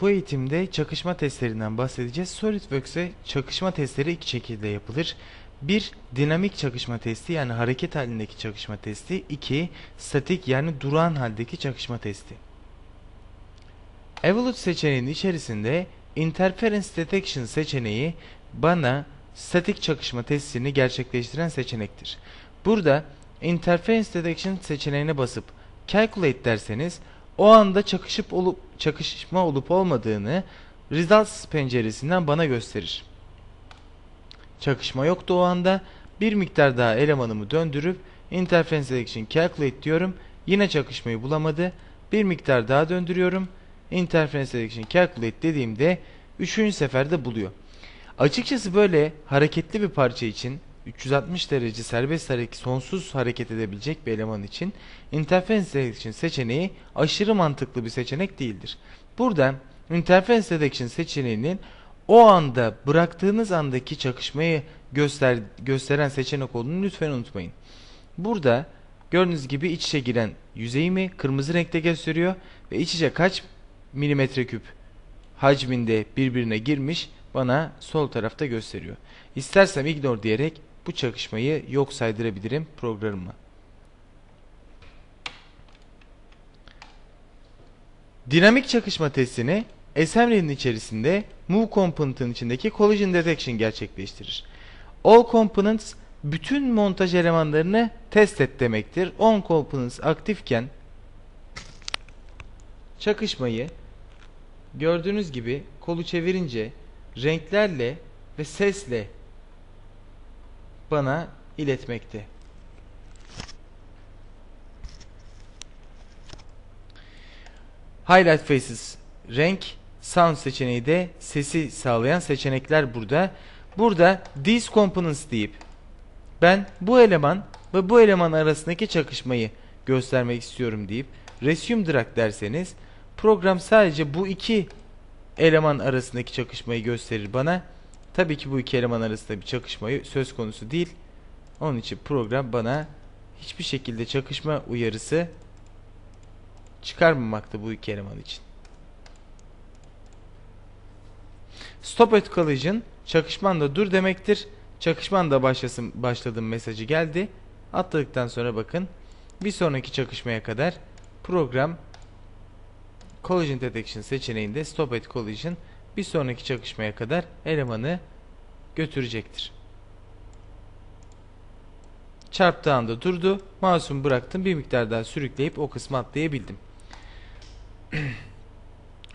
Bu eğitimde çakışma testlerinden bahsedeceğiz. SolidWorks'e çakışma testleri iki şekilde yapılır. Bir, dinamik çakışma testi yani hareket halindeki çakışma testi. İki, statik yani durağan haldeki çakışma testi. Evolute seçeneğinin içerisinde Interference Detection seçeneği bana statik çakışma testini gerçekleştiren seçenektir. Burada Interference Detection seçeneğine basıp Calculate derseniz o anda çakışıp olup çakışma olup olmadığını Results penceresinden bana gösterir. Çakışma yoktu o anda. Bir miktar daha elemanımı döndürüp Interference Detection Calculate diyorum. Yine çakışmayı bulamadı. Bir miktar daha döndürüyorum. Interference Detection Calculate dediğimde üçüncü seferde buluyor. Açıkçası böyle hareketli bir parça için 360 derece serbest hareket, sonsuz hareket edebilecek bir eleman için interference detection seçeneği aşırı mantıklı bir seçenek değildir. Burada interference detection seçeneğinin o anda bıraktığınız andaki çakışmayı göster gösteren seçenek olduğunu lütfen unutmayın. Burada gördüğünüz gibi iç içe giren yüzeyimi kırmızı renkte gösteriyor ve iç içe kaç milimetre küp hacminde birbirine girmiş bana sol tarafta gösteriyor. İstersem ignore diyerek bu çakışmayı yok saydırabilirim programıma. Dinamik çakışma testini assembly'nin içerisinde move component'ın içindeki collision detection gerçekleştirir. All components bütün montaj elemanlarını test et demektir. On components aktifken çakışmayı gördüğünüz gibi kolu çevirince renklerle ve sesle bana iletmekte. Highlight Faces renk, sound seçeneği de sesi sağlayan seçenekler burada. Burada these components deyip ben bu eleman ve bu eleman arasındaki çakışmayı göstermek istiyorum deyip resume drag derseniz program sadece bu iki eleman arasındaki çakışmayı gösterir bana. Tabii ki bu iki eleman arasında bir çakışmayı söz konusu değil. Onun için program bana hiçbir şekilde çakışma uyarısı çıkarmamakta bu iki eleman için. Stop at collision çakışman da dur demektir. Çakışman da başlasın başladım mesajı geldi. Atladıktan sonra bakın bir sonraki çakışmaya kadar program Collision Detection seçeneğinde Stop at Collision bir sonraki çakışmaya kadar elemanı götürecektir. Çarptığı anda durdu. Mouse'umu bıraktım. Bir miktar daha sürükleyip o kısmı atlayabildim.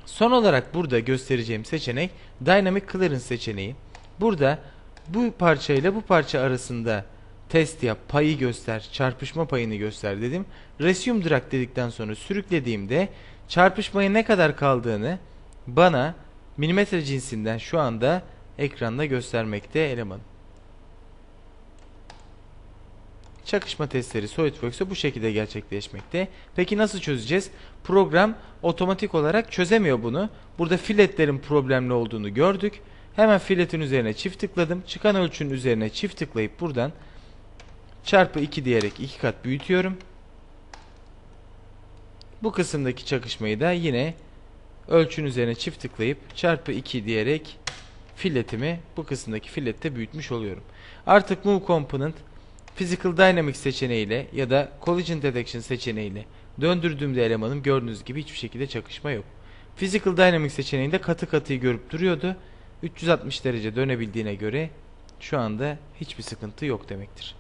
Son olarak burada göstereceğim seçenek Dynamic Clearance seçeneği. Burada bu parça ile bu parça arasında test yap, payı göster, çarpışma payını göster dedim. Resume drag dedikten sonra sürüklediğimde çarpışmaya ne kadar kaldığını bana milimetre cinsinden şu anda ekranda göstermekte eleman. Çakışma testleri SolidWorks'e bu şekilde gerçekleşmekte. Peki nasıl çözeceğiz? Program otomatik olarak çözemiyor bunu. Burada filetlerin problemli olduğunu gördük. Hemen filetin üzerine çift tıkladım. Çıkan ölçünün üzerine çift tıklayıp buradan çarpı 2 diyerek 2 kat büyütüyorum. Bu kısımdaki çakışmayı da yine ölçünün üzerine çift tıklayıp çarpı 2 diyerek filletimi bu kısımdaki fillette büyütmüş oluyorum. Artık Move Component Physical Dynamics seçeneğiyle ya da Collision Detection seçeneğiyle döndürdüğümde elemanım gördüğünüz gibi hiçbir şekilde çakışma yok. Physical Dynamics seçeneğinde katı katıyı görüp duruyordu. 360 derece dönebildiğine göre şu anda hiçbir sıkıntı yok demektir.